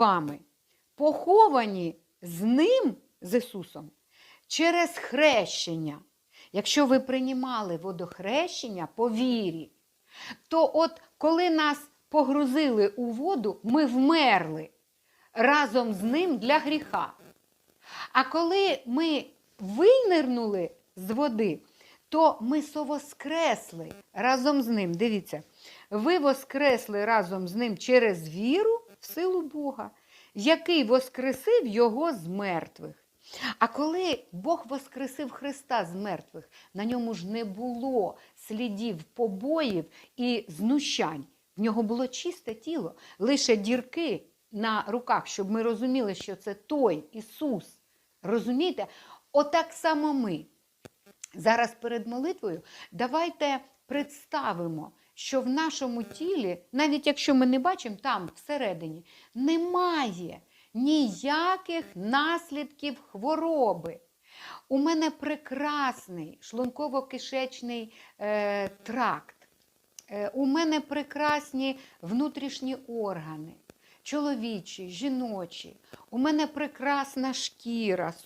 вами поховані з ним, з Ісусом, через хрещення. Якщо ви приймали водохрещення по вірі, то от коли нас погрузили у воду, ми вмерли разом з ним для гріха. А коли ми винирнули з води, то ми совоскресли разом з ним. Дивіться, ви воскресли разом з ним через віру в силу Бога, який воскресив його з мертвих. А коли Бог воскресив Христа з мертвих, на ньому ж не було слідів побоїв і знущань. В нього було чисте тіло, лише дірки на руках, щоб ми розуміли, що це той Ісус. Розумієте? Отак само ми. Зараз перед молитвою давайте представимо, що в нашому тілі, навіть якщо ми не бачимо там всередині, немає ніяких наслідків хвороби. У мене прекрасний шлунково-кишечний е, тракт. Е, у мене прекрасні внутрішні органи, чоловічі, жіночі. У мене прекрасна шкіра,